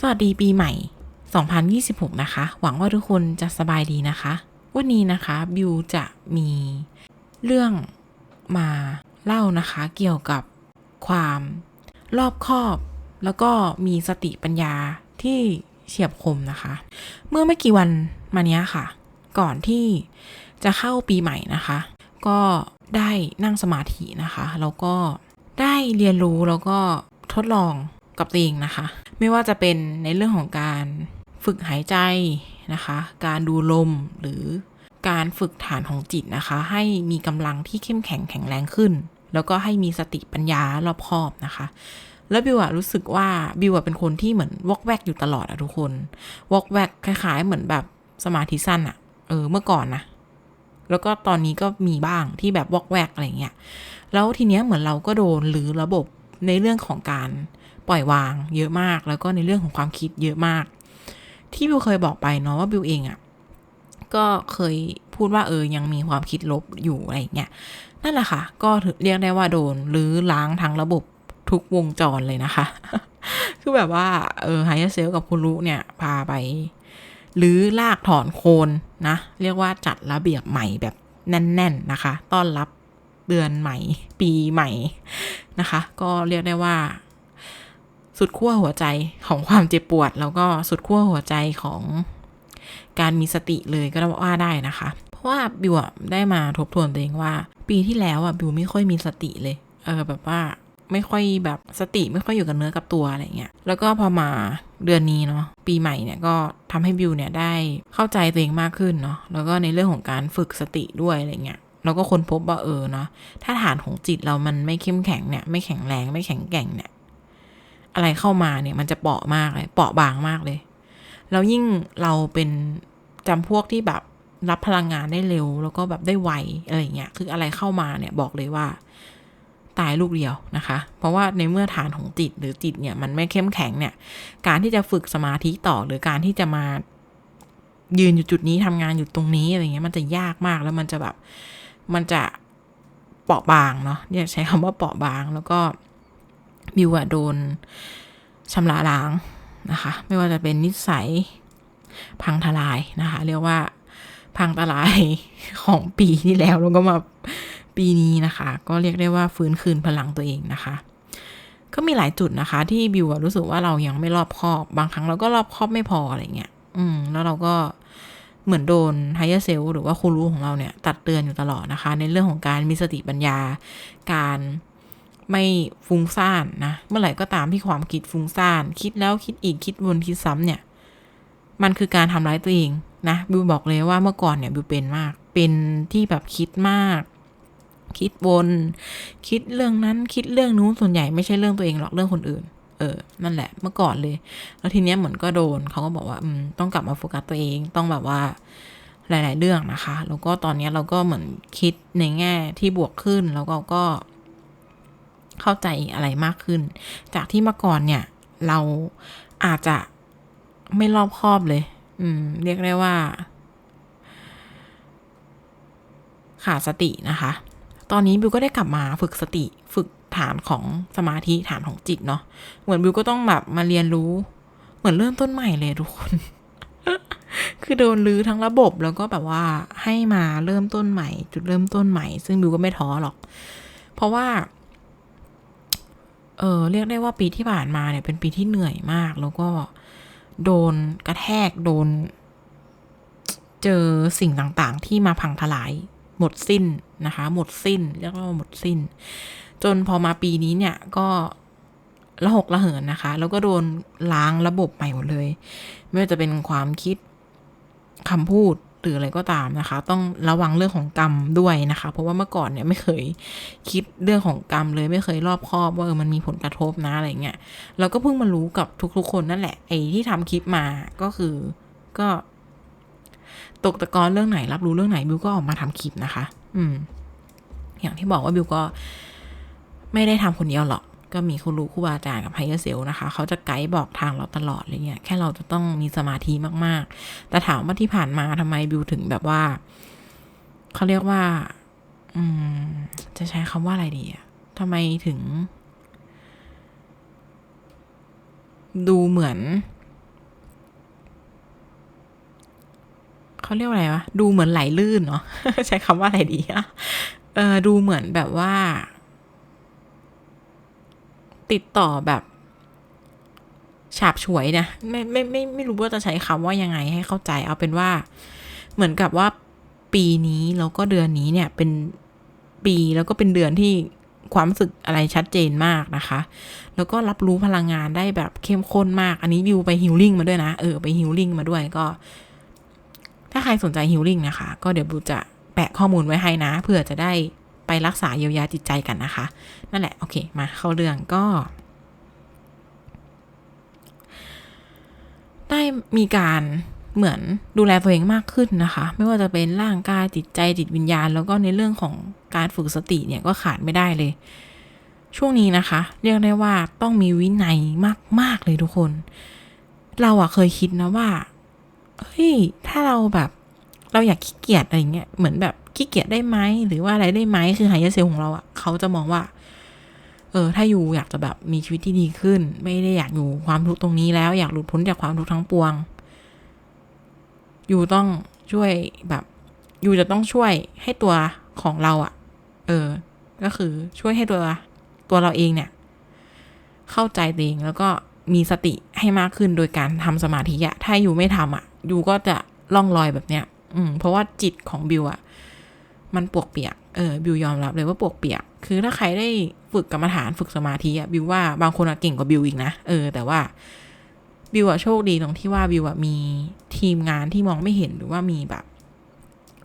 สวัสดีปีใหม่ 2026 นะคะ หวังว่าทุกคนจะสบายดีนะคะ วันนี้นะคะบิวจะมีเรื่องมาเล่านะคะ เกี่ยวกับความรอบคอบ แล้วก็มีสติปัญญาที่เฉียบคมนะคะ เมื่อไม่กี่วันมานี้ค่ะ ก่อนที่จะเข้าปีใหม่นะคะ ก็ได้นั่งสมาธินะคะ แล้วก็ได้เรียนรู้แล้วก็ทดลอง กับตัวเองนะคะ ไม่ว่าจะเป็นในเรื่องของการฝึกหายใจนะคะ การดูลมหรือการฝึกฐานของจิตนะคะ ให้มีกำลังที่เข้มแข็งแข็งแรงขึ้น แล้วก็ให้มีสติปัญญารอบคอบนะคะ แล้วบิวอะรู้สึกว่าบิวอะเป็นคนที่เหมือนวอกแวกอยู่ตลอดอะทุกคนวอกแวกคล้ายๆ เหมือนแบบสมาธิสั้นอะเออเมื่อก่อนนะแล้วก็ตอนนี้ก็มีบ้างที่แบบวอกแวกอะไรเงี้ย แล้วทีเนี้ยเหมือนเราก็โดนหรือระบบในเรื่องของการ ปล่อยวางเยอะมาก แล้วก็ในเรื่องของความคิดเยอะมาก ที่บิวเคยบอกไปเนาะว่าบิวเองอะก็เคยพูดว่าเออยังมีความคิดลบอยู่อะไรเงี้ยนั่นแหละค่ะ ก็เรียกได้ว่าโดนหรือล้างทั้งระบบทุกวงจรเลยนะคะ คือแบบว่าเออไฮเซลกับคุณรู้เนี่ย พาไปหรือลากถอนโคนนะ เรียกว่าจัดระเบียบใหม่แบบแน่น ๆนะคะ ต้อนรับเดือนใหม่ ปีใหม่นะคะ ก็เรียกได้ว่า สุดขั้วหัวใจของความเจ็บปวด แล้วก็สุดขั้วหัวใจของการมีสติเลยก็ว่าได้นะคะ เพราะว่าบิวได้มาทบทวนตัวเองว่า ปีที่แล้วอะบิวไม่ค่อยมีสติเลย เออแบบว่าไม่ค่อยแบบสติไม่ค่อยอยู่กับเนื้อกับตัวอะไรเงี้ย แล้วก็พอมาเดือนนี้เนาะปีใหม่เนี่ยก็ทำให้บิวเนี่ยได้เข้าใจตัวเองมากขึ้นเนาะ แล้วก็ในเรื่องของการฝึกสติด้วยอะไรเงี้ยเราก็ค้นพบว่าเออเนาะถ้าฐานของจิตเรามันไม่เข้มแข็งเนี่ยไม่แข็งแรงไม่แข็งแกร่งเนี่ย อะไรเข้ามาเนี่ยมันจะเปราะมากเลยเปราะบางมากเลย แล้วยิ่งเราเป็นจำพวกที่แบบรับพลังงานได้เร็ว แล้วก็แบบได้ไวอะไรเงี้ยคืออะไรเข้ามาเนี่ยบอกเลยว่า ตายลูกเดียวนะคะ เพราะว่าในเมื่อฐานของจิตหรือจิตเนี่ยมันไม่เข้มแข็งเนี่ย การที่จะฝึกสมาธิต่อหรือการที่จะมายืนอยู่จุดนี้ทำงานอยู่ตรงนี้อะไรเงี้ยมันจะยากมากแล้วมันจะแบบมันจะเปราะบางเนาะอยากใช้คำว่าเปราะบางแล้วก็ บิวอะโดนชำระล้างนะคะ ไม่ว่าจะเป็นนิสัยพังทลายนะคะ เรียกว่าพังทลายของปีที่แล้วแล้วก็มาปีนี้นะคะ ก็เรียกได้ว่าฟื้นคืนพลังตัวเองนะคะ ก็มีหลายจุดนะคะ ที่บิวรู้สึกว่าเรายังไม่รอบคอบบางครั้งเราก็รอบคอบไม่พออะไรเงี้ยอืมแล้วเราก็เหมือนโดนไฮเอร์เซลหรือว่าครูรู้ของเราเนี่ย ตัดเตือนอยู่ตลอดนะคะ ในเรื่องของการมีสติปัญญา การ ไม่ฟุ้งซ่านนะ เมื่อไหร่ก็ตามที่ความคิดฟุ้งซ่าน คิดแล้วคิดอีกคิดวนคิดซ้ำเนี่ย มันคือการทำร้ายตัวเองนะบิวบอกเลยว่าเมื่อก่อนเนี่ยบิวเป็นมาก เป็นที่แบบคิดมาก คิดวน คิดเรื่องนั้นคิดเรื่องนู้นส่วนใหญ่ไม่ใช่เรื่องตัวเองหรอกเรื่องคนอื่น เออ นั่นแหละ เมื่อก่อนเลย แล้วทีเนี้ยเหมือนก็โดนเขาก็บอกว่าอืมต้องกลับมาโฟกัสตัวเองต้องแบบว่าหลาย ๆ เรื่องนะคะ แล้วก็ตอนนี้เราก็เหมือนคิดในแง่ที่บวกขึ้น แล้วก็ก็ เข้าใจอะไรมากขึ้น จากที่เมื่อก่อนเนี่ย เราอาจจะไม่รอบคอบเลย อืม เรียกได้ว่า ขาดสตินะคะ ตอนนี้บิวก็ได้กลับมาฝึกสติ ฝึกฐานของสมาธิฐานของจิตเนาะ เหมือนบิวก็ต้องแบบมาเรียนรู้ เหมือนเริ่มต้นใหม่เลยทุกคน คือโดนลื้อทั้งระบบแล้วก็แบบว่าให้มาเริ่มต้นใหม่ จุดเริ่มต้นใหม่ ซึ่งบิวก็ไม่ท้อหรอก เพราะว่า เออเรียกได้ว่าปีที่ผ่านมาเนี่ยเป็นปีที่เหนื่อยมาก แล้วก็โดนกระแทกโดน เจอสิ่งต่างๆ ที่มาพังทลาย หมดสิ้นนะคะ หมดสิ้นเรียกว่าหมดสิ้น จนพอมาปีนี้เนี่ยก็ละหกละเหินนะคะ แล้วก็โดนล้างระบบใหม่หมดเลย ไม่ว่าจะเป็นความคิดคำพูด หรืออะไรก็ตามนะคะ ต้องระวังเรื่องของกรรมด้วยนะคะ เพราะว่าเมื่อก่อนเนี่ยไม่เคยคิดเรื่องของกรรมเลยไม่เคยรอบคอบว่าเออมันมีผลกระทบนะอะไรเงี้ยเราก็เพิ่งมารู้กับทุกๆคนนั่นแหละไอ้ที่ทำคลิปมาก็คือก็ตกตะกอนเรื่องไหนรับรู้เรื่องไหนบิวก็ออกมาทำคลิปนะคะ อืม อย่างที่บอกว่าบิวก็ไม่ได้ทำคนเดียวหรอก ก็มีครูครูบาอาจารย์กับไฮเอร์เซลนะคะ เขาจะไกด์บอกทางเราตลอดเลยเนี่ย แค่เราจะต้องมีสมาธิมากๆ แต่ถามว่าที่ผ่านมาทำไมบิวถึงแบบว่า เขาเรียกว่า อืม จะใช้คำว่าอะไรดีอะทำไมถึง ดูเหมือน เขาเรียกอะไรวะ ดูเหมือนไหลลื่นเนาะ ใช้คำว่าอะไรดีอะเออ ดูเหมือนแบบว่า ติดต่อแบบ ฉาบฉวยนะไม่ไม่ไม่ไม่รู้ว่าจะใช้คำว่ายังไงให้เข้าใจ เอาเป็นว่า เหมือนกับว่าปีนี้แล้วก็เดือนนี้เนี่ยเป็นปีแล้วก็เป็นเดือนที่ความรู้สึกอะไรชัดเจนมากนะคะ แล้วก็รับรู้พลังงานได้แบบเข้มข้นมาก อันนี้วิวไปฮิลลิ่งมาด้วยนะ เออไปฮิลลิ่งมาด้วยก็ ถ้าใครสนใจฮิลลิ่งนะคะ ก็เดี๋ยวบิวจะแปะข้อมูลไว้ให้นะ เพื่อจะได้ ไปรักษาเยียวยาจิตใจกันนะคะ นั่นแหละ โอเค มาเข้าเรื่องก็ ได้มีการเหมือนดูแลตัวเองมากขึ้นนะคะ ไม่ว่าจะเป็นร่างกายจิตใจจิตวิญญาณ แล้วก็ในเรื่องของการฝึกสติเนี่ยก็ขาดไม่ได้เลย ช่วงนี้นะคะ เรียกได้ว่าต้องมีวินัยมาก ๆ เลยทุกคน เราอะเคยคิดนะว่าเฮ้ยถ้าเราแบบ เราอยากขี้เกียจอะไรเงี้ยเหมือนแบบขี้เกียจได้ไหมหรือว่าอะไรได้ไหมคือหายาเซลของเราอะเขาจะมองว่า เออ ถ้าอยู่อยากจะแบบมีชีวิตที่ดีขึ้น ไม่ได้อยากอยู่ความทุกข์ตรงนี้แล้ว อยากหลุดพ้นจากความทุกข์ทั้งปวง อยู่ต้องช่วยแบบอยู่จะต้องช่วยให้ตัวของเราอะเออ ก็คือช่วยให้ตัวตัวเราเองเนี่ย เข้าใจตัวเองแล้วก็มีสติให้มากขึ้นโดยการทำสมาธิอะถ้าอยู่ไม่ทำอะอยู่ก็จะล่องลอยแบบเนี้ย อืมเพราะว่าจิตของบิวอะมันปวกเปียก เออ บิวยอมรับเลยว่าปวกเปียก คือถ้าใครได้ฝึกกรรมฐานฝึกสมาธิอะบิวว่าบางคนอะเก่งกว่าบิวอีกนะ เออ แต่ว่าบิวอะโชคดีตรงที่ว่าบิวอะมีทีมงานที่มองไม่เห็นหรือว่ามีแบบ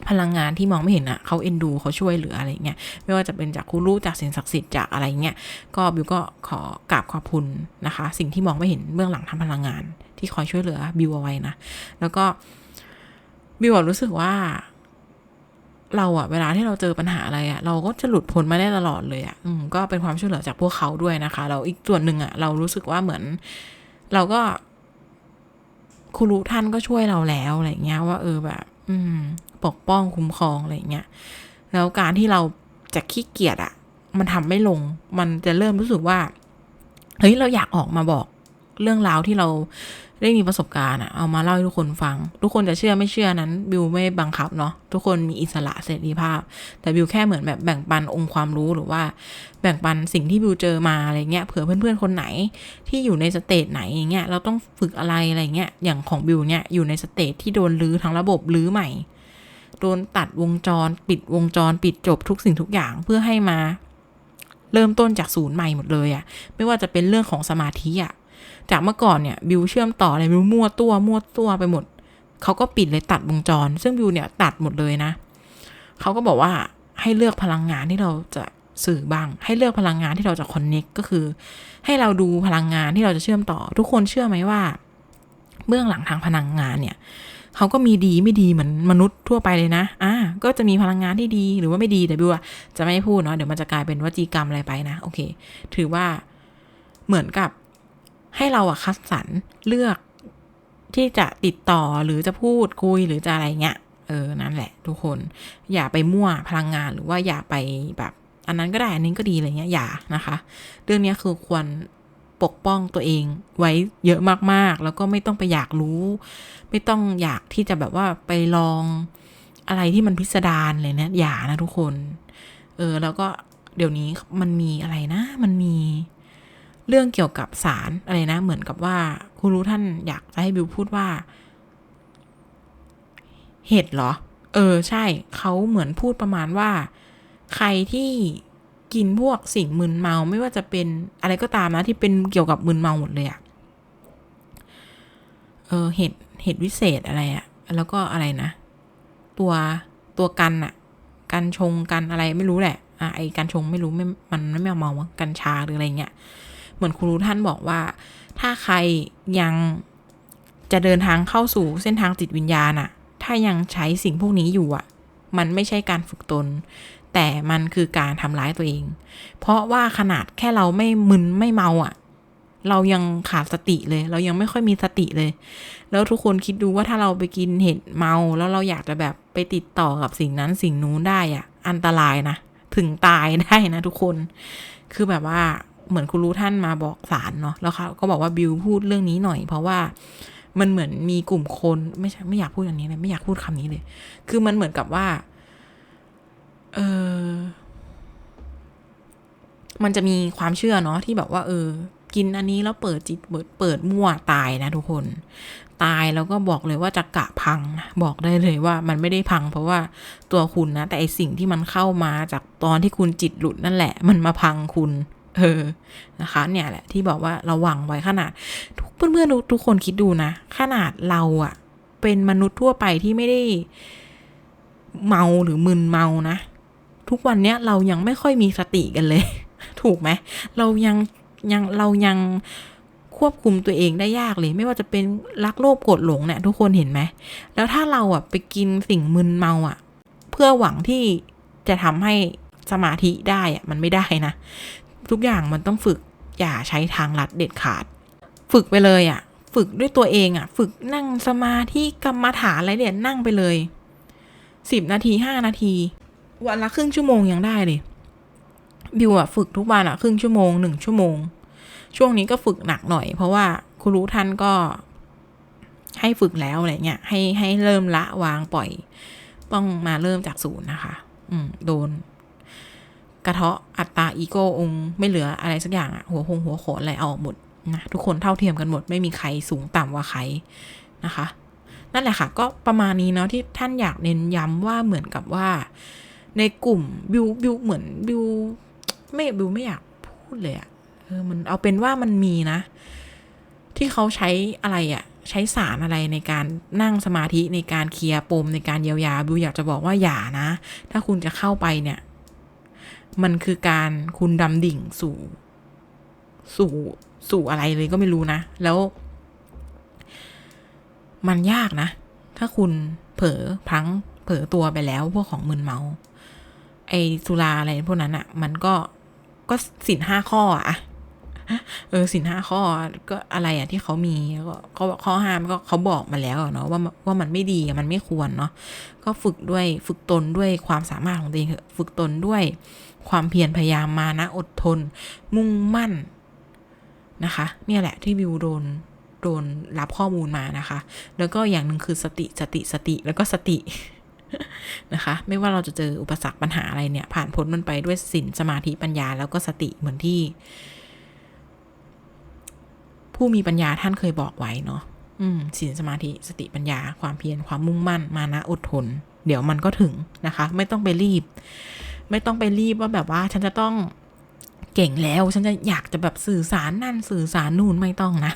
พลังงานที่มองไม่เห็นอะเขาเอ็นดูเขาช่วยเหลืออะไรเงี้ย ไม่ว่าจะเป็นจากครูรู้จากสิ่งศักดิ์สิทธิ์จากอะไรเงี้ย ก็บิวก็ขอกราบขอบคุณนะคะ สิ่งที่มองไม่เห็นเบื้องหลังทางพลังงาน ที่คอยช่วยเหลือบิวเอาไว้นะ แล้วก็ บิวอะรู้สึกว่า เราอะเวลาที่เราเจอปัญหาอะไรอะเราก็จะหลุดพ้นมาได้ตลอดเลยอะอืมก็เป็นความช่วยเหลือจากพวกเขาด้วยนะคะ เราอีกส่วนหนึ่งอะเรารู้สึกว่าเหมือน เราก็ครูรู้ท่านก็ช่วยเราแล้วอะไรเงี้ยว่าเออแบบ อืม ปกป้องคุ้มครองอะไรเงี้ยแล้วการที่เราจะขี้เกียจอะมันทำไม่ลง มันจะเริ่มรู้สึกว่า เฮ้ย เราอยากออกมาบอก เรื่องราวที่เราได้มีประสบการณ์อะเอามาเล่าให้ทุกคนฟัง ทุกคนจะเชื่อไม่เชื่อนั้น บิวไม่บังคับเนาะทุกคนมีอิสระเสรีภาพ แต่บิวแค่เหมือนแบบแบ่งปันองค์ความรู้หรือว่า แบ่งปันสิ่งที่บิวเจอมาอะไรเงี้ยเผื่อเพื่อนๆคนไหนที่อยู่ในสเตจไหนอย่างเงี้ยเราต้องฝึกอะไรอะไรเงี้ยอย่างของบิวเนี่ยอยู่ในสเตจที่โดนรื้อทั้งระบบรื้อใหม่โดนตัดวงจร ปิดวงจร ปิดจบทุกสิ่งทุกอย่างเพื่อให้มา เริ่มต้นจากศูนย์ใหม่หมดเลยอะไม่ว่าจะเป็นเรื่องของสมาธิอะ จากเมื่อก่อนเนี่ยบิวเชื่อมต่ออะไรบิวมั่วตัวมั่วตัวไปหมดเขาก็ปิดเลยตัดวงจร ซึ่งบิวเนี่ยตัดหมดเลยนะเขาก็บอกว่าให้เลือกพลังงานที่เราจะสื่อบ้าง ให้เลือกพลังงานที่เราจะคอนเน็กก็คือ ให้เราดูพลังงานที่เราจะเชื่อมต่อ ทุกคนเชื่อไหมว่า เบื้องหลังทางพลังงานเนี่ยเขาก็มีดีไม่ดีเหมือนมนุษย์ทั่วไปเลยนะ อ่า ก็จะมีพลังงานที่ดีหรือว่าไม่ดีแต่บิวจะไม่พูดเนาะ เดี๋ยวมันจะกลายเป็นวจีกรรมอะไรไปนะ โอเค ถือว่าเหมือนกับ ให้เราอะคัดสรรเลือกที่จะติดต่อหรือจะพูดคุยหรือจะอะไรเงี้ยเออนั่นแหละ ทุกคนอย่าไปมั่วพลังงานหรือว่าอย่าไปแบบ อันนั้นก็ได้อันนี้ก็ดีอะไรเงี้ยอย่านะคะ เรื่องนี้คือควรปกป้องตัวเองไว้เยอะมากๆ แล้วก็ไม่ต้องไปอยากรู้ ไม่ต้องอยากที่จะแบบว่าไปลองอะไรที่มันพิสดารเลยนะอย่านะทุกคน เออ แล้วก็เดี๋ยวนี้มันมีอะไรนะ มันมี เรื่องเกี่ยวกับสารอะไรนะ เหมือนกับว่าคุณรู้ท่านอยากจะให้บิวพูดว่า เห็ดเหรอ เออ ใช่ เขาเหมือนพูดประมาณว่า ใครที่กินพวกสิ่งมึนเมาไม่ว่าจะเป็นอะไรก็ตามนะ ที่เป็นเกี่ยวกับมึนเมาหมดเลยอะเออเห็ดเห็ดวิเศษอะไรอะแล้วก็อะไรนะ ตัวตัวกันอะกันชงกันอะไรไม่รู้แหละอะไอ้กันชงไม่รู้ไม่มันไม่เอาเมากัญชาหรืออะไรเงี้ย มือนครูท่านบอกว่า ถ้าใครยังจะเดินทางเข้าสู่เส้นทางจิตวิญญาณอะถ้ายังใช้สิ่งพวกนี้อยู่อะมันไม่ใช่การฝึกตน แต่มันคือการทำร้ายตัวเอง เพราะว่าขนาดแค่เราไม่มึนไม่เมาอะเรายังขาดสติเลย เรายังไม่ค่อยมีสติเลย แล้วทุกคนคิดดูว่าถ้าเราไปกินเห็ดเมาแล้วเราอยากจะแบบไปติดต่อกับสิ่งนั้นสิ่งนู้นได้อะอันตรายนะ ถึงตายได้นะทุกคน คือแบบว่า เหมือนคุณรู้ท่านมาบอกสารเนาะแล้วเขาก็บอกว่าบิวพูดเรื่องนี้หน่อย เพราะว่ามันเหมือนมีกลุ่มคนไม่ใช่ไม่อยากพูดอย่างนี้เลยไม่อยากพูดคำนี้เลย คือมันเหมือนกับว่า เออมันจะมีความเชื่อเนาะที่แบบว่า เออ กินอันนี้แล้วเปิดจิตเปิดเปิดมั่วตายนะทุกคน ตายแล้วก็บอกเลยว่าจะกะพังนะบอกได้เลยว่ามันไม่ได้พัง เพราะว่าตัวคุณนะแต่ไอสิ่งที่มันเข้ามาจากตอนที่คุณจิตหลุดนั่นแหละ มันมาพังคุณ เออนะคะ เนี่ยแหละที่บอกว่าระวังไว้ขนาด ทุกเพื่อนๆทุกคนคิดดูนะ ขนาดเราอะเป็นมนุษย์ทั่วไปที่ไม่ได้เมาหรือมึนเมานะ ทุกวันเนี้ยเรายังไม่ค่อยมีสติกันเลย ถูกไหมเรายังยังเรายังควบคุมตัวเองได้ยากเลย ไม่ว่าจะเป็นรักโลภโกรธหลงเนี่ยทุกคนเห็นไหมแล้วถ้าเราอะไปกินสิ่งมึนเมาอะ เพื่อหวังที่จะทำให้สมาธิได้อะมันไม่ได้นะ ทุกอย่างมันต้องฝึกอย่าใช้ทางลัดเด็ดขาด ฝึกไปเลยอะ ฝึกด้วยตัวเองอะ ฝึกนั่งสมาธิกรรมฐานอะไรเนี่ยนั่งไปเลยสิบนาทีห้านาที วันละครึ่งชั่วโมงยังได้เลยบิวอะฝึกทุกวันอะครึ่งชั่วโมงหนึ่งชั่วโมง ช่วงนี้ก็ฝึกหนักหน่อย เพราะว่าครูรู้ท่านก็ ให้ฝึกแล้วอะไรเงี้ยให้ให้เริ่มละวางปล่อย ต้องมาเริ่มจากศูนย์นะคะ อืมโดน กระเทาะอัตตาอีโก้องไม่เหลืออะไรสักอย่างอะหัวคงหัวโขนอะไรเอาออกหมดนะทุกคนเท่าเทียมกันหมดไม่มีใครสูงต่ำกว่าใครนะคะ นั่นแหละค่ะ ก็ประมาณนี้เนาะที่ท่านอยากเน้นย้ำว่าเหมือนกับว่า ในกลุ่มบิวบิวเหมือนบิวไม่บิวไม่อยากพูดเลยอะเออมันเอาเป็นว่ามันมีนะ ที่เขาใช้อะไรอะใช้สารอะไรในการนั่งสมาธิในการเคลียร์ปมในการเยียวยาบิวอยากจะบอกว่าอย่านะ ถ้าคุณจะเข้าไปเนี่ย มันคือการคุณดำดิ่งสู่ สู่สู่อะไรเลยก็ไม่รู้นะ แล้ว มันยากนะ ถ้าคุณเผลอพลั้งเผลอตัวไปแล้วพวกของมึนเมา ไอสุราอะไรพวกนั้นอะ่ะ มันก็ก็สินห้าข้ออะเออสินห้าข้อก็อะไรอะที่เขามีก็เขาข้อห้ามก็เขาบอกมาแล้วเนาะว่าว่ามันไม่ดีมันไม่ควรเนาะก็ฝึกด้วยฝึกตนด้วยความสามารถของตัวเองฝึกตนด้วย ความเพียรพยายามมานะอดทน มุ่งมั่นนะคะ เนี่ยแหละที่วิวโดนโดนรับข้อมูลมานะคะ แล้วก็อย่างหนึ่งคือสติสติสติแล้วก็สตินะคะ ไม่ว่าเราจะเจออุปสรรคปัญหาอะไรเนี่ย ผ่านพ้นมันไปด้วยสินสมาธิปัญญาแล้วก็สติเหมือนที่ ผู้มีปัญญาท่านเคยบอกไว้เนาะอืมสินสมาธิสติปัญญา ความเพียรความมุ่งมั่น มานะอดทน เดี๋ยวมันก็ถึงนะคะ ไม่ต้องไปรีบ ไม่ต้องไปรีบว่าแบบว่าฉันจะต้องเก่งแล้ว ฉันจะอยากจะแบบสื่อสารนั่นสื่อสารนู่นไม่ต้องนะ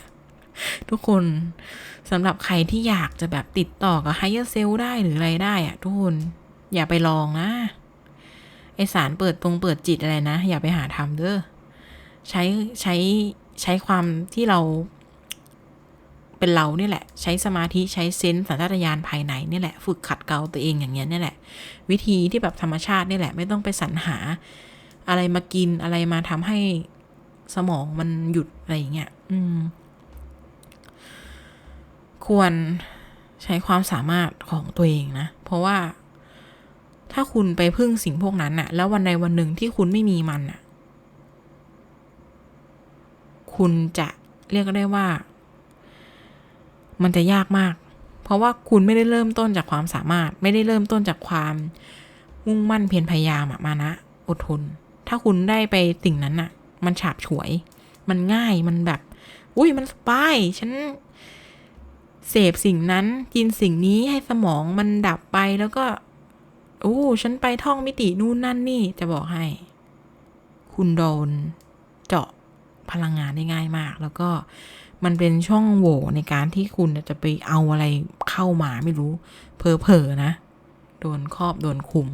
ทุกคนสำหรับใครที่อยากจะแบบติดต่อกับไฮเออร์เซลได้หรืออะไรได้อะทุกคนอย่าไปลองนะไอสารเปิดตรงเปิดจิตอะไรนะ อย่าไปหาทำเด้อใช้ใช้ใช้ความที่เรา เป็นเราเนี่ยแหละ ใช้สมาธิใช้เซนส์สัญชาตญาณภายในนี่แหละ ฝึกขัดเกลาตัวเองอย่างเงี้ยนี่แหละ วิธีที่แบบธรรมชาตินี่แหละ ไม่ต้องไปสรรหา อะไรมากินอะไรมาทำให้สมองมันหยุดอะไรอย่างเงี้ยอืม ควรใช้ความสามารถของตัวเองนะ เพราะว่าถ้าคุณไปพึ่งสิ่งพวกนั้นน่ะ แล้ววันใดวันหนึ่งที่คุณไม่มีมันน่ะ คุณจะเรียกได้ว่า มันจะยากมาก เพราะว่าคุณไม่ได้เริ่มต้นจากความสามารถ ไม่ได้เริ่มต้นจากความมุ่งมั่นเพียรพยายามอะมานะอดทน ถ้าคุณได้ไปสิ่งนั้นน่ะมันฉาบฉวย มันง่ายมันแบบ อุ้ยมันสบายฉันเสพสิ่งนั้นกินสิ่งนี้ให้สมองมันดับไปแล้วก็โอ้ฉันไปท่องมิตินู่นนั่นนี่จะบอกให้ คุณโดนเจาะพลังงานได้ง่ายมาก แล้วก็ มันเป็นช่องโหว่ในการที่คุณจะไปเอาอะไรเข้ามาไม่รู้เพอเพอๆนะ โดนครอบโดนคุม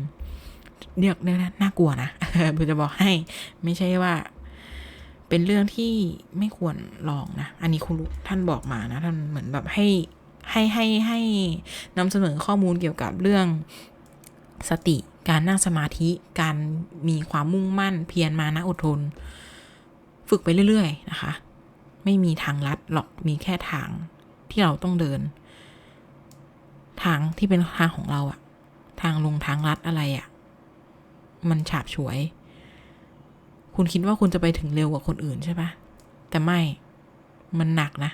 เรียกได้น่ากลัวนะเพื่อจะบอกให้ ไม่ใช่ว่า เป็นเรื่องที่ไม่ควรลองนะ อันนี้คุณท่านบอกมานะ ท่านเหมือนแบบให้ให้ให้ให้นำเสนอข้อมูลเกี่ยวกับเรื่องสติ การนั่งสมาธิ การมีความมุ่งมั่น เพียรมานะอดทน ฝึกไปเรื่อย ๆ นะคะ ไม่มีทางลัดหรอกมีแค่ทางที่เราต้องเดิน ทางที่เป็นทางของเราอะทางลงทางลัดอะไรอะมันฉาบฉวย คุณคิดว่าคุณจะไปถึงเร็วกว่าคนอื่นใช่ปะแต่ไม่มันหนักนะ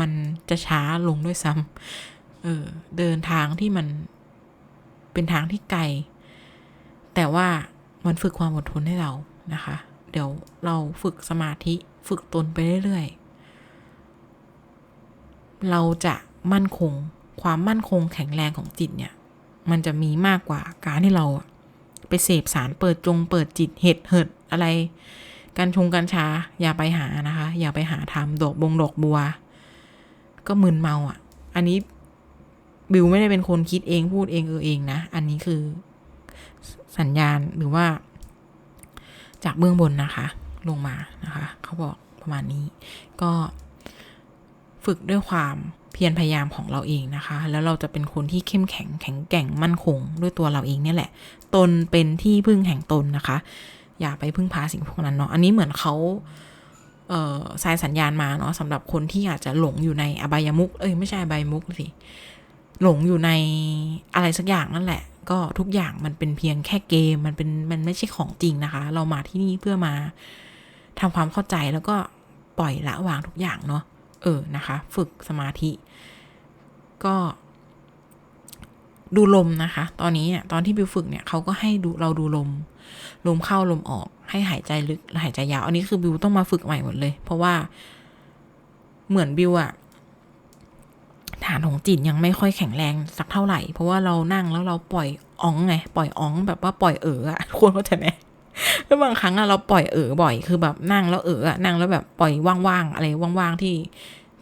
มันจะช้าลงด้วยซ้ำเออ เดินทางที่มันเป็นทางที่ไกล แต่ว่ามันฝึกความอดทนให้เรานะคะ เดี๋ยวเราฝึกสมาธิ ฝึกตนไปเรื่อยๆ เราจะมั่นคง ความมั่นคงแข็งแรงของจิตเนี่ย มันจะมีมากกว่าการที่เราอะไปเสพสารเปิดจงเปิดจิตเห็ดเหิดอะไรการชงกัญชาอย่าไปหานะคะ อย่าไปหาทำดอกบงดอกบัว ก็มึนเมาอะ อันนี้บิวไม่ได้เป็นคนคิดเองพูดเองเออเองนะ อันนี้คือสัญญาณหรือว่า จากเบื้องบนนะคะ ลงมานะคะเขาบอกประมาณนี้ ก็ฝึกด้วยความเพียรพยายามของเราเองนะคะ แล้วเราจะเป็นคนที่เข้มแข็งแข็งแกร่งมั่นคงด้วยตัวเราเองเนี่ยแหละ ตนเป็นที่พึ่งแห่งตนนะคะ อย่าไปพึ่งพาสิ่งพวกนั้นเนาะ อันนี้เหมือนเขาเอ่อสายสัญญาณมาเนาะสำหรับคนที่อาจจะหลงอยู่ในอบายมุก เอ้ยไม่ใช่อบายมุกสิ หลงอยู่ในอะไรสักอย่างนั่นแหละ ก็ทุกอย่างมันเป็นเพียงแค่เกม มันเป็นมันไม่ใช่ของจริงนะคะ เรามาที่นี่เพื่อมา ทำความเข้าใจแล้วก็ปล่อยละวางทุกอย่างเนาะเออนะคะ ฝึกสมาธิ ก็ดูลมนะคะ ตอนนี้เนี่ยตอนที่บิวฝึกเนี่ยเขาก็ให้ดูเราดูลม ลมเข้าลมออก ให้หายใจลึกและหายใจยาว อันนี้คือบิวต้องมาฝึกใหม่หมดเลย เพราะว่าเหมือนบิวอะฐานของจิตยังไม่ค่อยแข็งแรงสักเท่าไหร่ เพราะว่าเรานั่งแล้วเราปล่อยอ๋องไง ปล่อยอ๋องแบบว่าปล่อยเอออะควรเข้าใจไหม แล้วบางครั้งอะเราปล่อยเออบ่อย คือแบบนั่งแล้วเอออะนั่งแล้วแบบปล่อยว่างๆอะไรว่างๆที่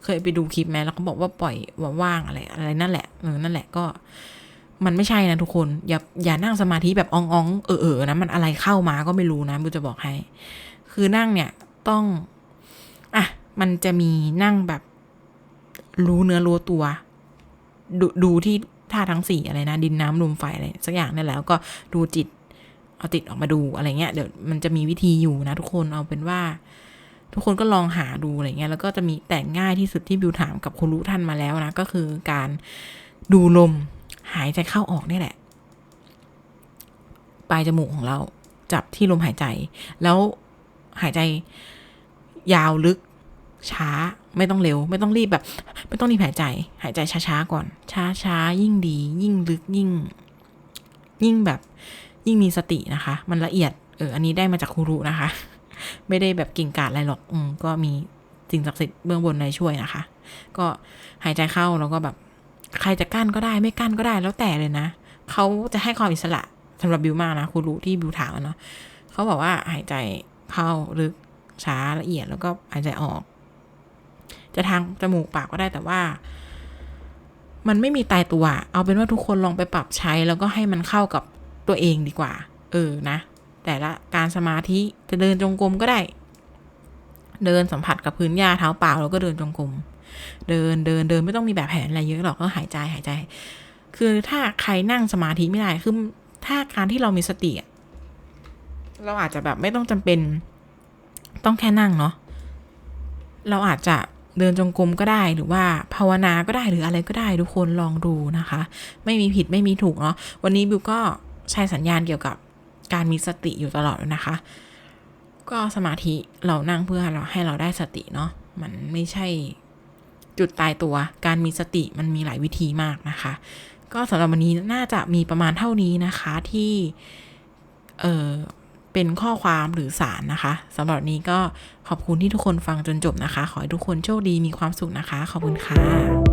เคยไปดูคลิปไหมแล้วเขาบอกว่าปล่อยว่างๆอะไรอะไรนั่นแหละเออนั่นแหละก็ มันไม่ใช่นะทุกคน อย่าอย่านั่งสมาธิแบบอ่องๆเออเออนะมันอะไรเข้ามาก็ไม่รู้นะบิวจะบอกให้ คือนั่งเนี่ยต้องอะมันจะมีนั่งแบบรู้เนื้อรู้ตัวดูดูที่ท่าทั้งสี่อะไรนะ ดินน้ำลมไฟอะไรสักอย่างนั่นแหละแล้วก็ดูจิต เอาจิตออกมาดูอะไรเงี้ยเดี๋ยวมันจะมีวิธีอยู่นะทุกคนเอาเป็นว่า ทุกคนก็ลองหาดูอะไรเงี้ยแล้วก็จะมีแต่ง่ายที่สุดที่บิวถามกับคุณรู้ท่านมาแล้วนะ ก็คือการดูลมหายใจเข้าออกนี่แหละ ปลายจมูกของเราจับที่ลมหายใจ แล้วหายใจยาวลึกช้าไม่ต้องเร็ว ไม่ต้องรีบแบบ ไม่ต้องรีบหายใจ หายใจช้าๆก่อน ช้าๆยิ่งดี ยิ่งลึกยิ่ง ยิ่งแบบ ยิ่งมีสตินะคะ มันละเอียดเอออันนี้ได้มาจากครูรุนะคะ ไม่ได้แบบกิ่งกาดอะไรหรอกอืมก็มีสิ่งศักดิ์สิทธิ์เบื้องบนในช่วยนะคะ ก็หายใจเข้าแล้วก็แบบใครจะกั้นก็ได้ไม่กั้นก็ได้แล้วแต่เลยนะเขาจะให้ความอิสระสำหรับบิวมากนะครูรู้ที่บิวถามเนาะเขาบอกว่าหายใจเข้าลึกช้าละเอียดแล้วก็หายใจออก จะทางจมูกปากก็ได้แต่ว่า มันไม่มีตายตัว เอาเป็นว่าทุกคนลองไปปรับใช้ แล้วก็ให้มันเข้ากับ ตัวเองดีกว่า เออนะ แต่ละการสมาธิจะเดินจงกรมก็ได้ เดินสัมผัสกับพื้นหญ้าเท้าเปล่าแล้วก็เดินจงกรมเดินเดินเดินไม่ต้องมีแบบแผนอะไรเยอะหรอกก็หายใจหายใจ คือถ้าใครนั่งสมาธิไม่ได้คือถ้าการที่เรามีสติเราอาจจะแบบไม่ต้องจำเป็น ต้องแค่นั่งเนาะเราอาจจะเดินจงกรมก็ได้หรือว่าภาวนาก็ได้หรืออะไรก็ได้ทุกคนลองดูนะคะ ไม่มีผิดไม่มีถูกเนาะวันนี้บิวก็ ใช้สัญญาณเกี่ยวกับการมีสติอยู่ตลอดเลยนะคะ ก็สมาธิเรานั่งเพื่อเราให้เราได้สติเนาะมันไม่ใช่จุดตายตัว การมีสติมันมีหลายวิธีมากนะคะ ก็สำหรับวันนี้น่าจะมีประมาณเท่านี้นะคะที่เออเป็นข้อความหรือสารนะคะสำหรับนี้ก็ขอบคุณที่ทุกคนฟังจนจบนะคะ ขอให้ทุกคนโชคดีมีความสุขนะคะ ขอบคุณค่ะ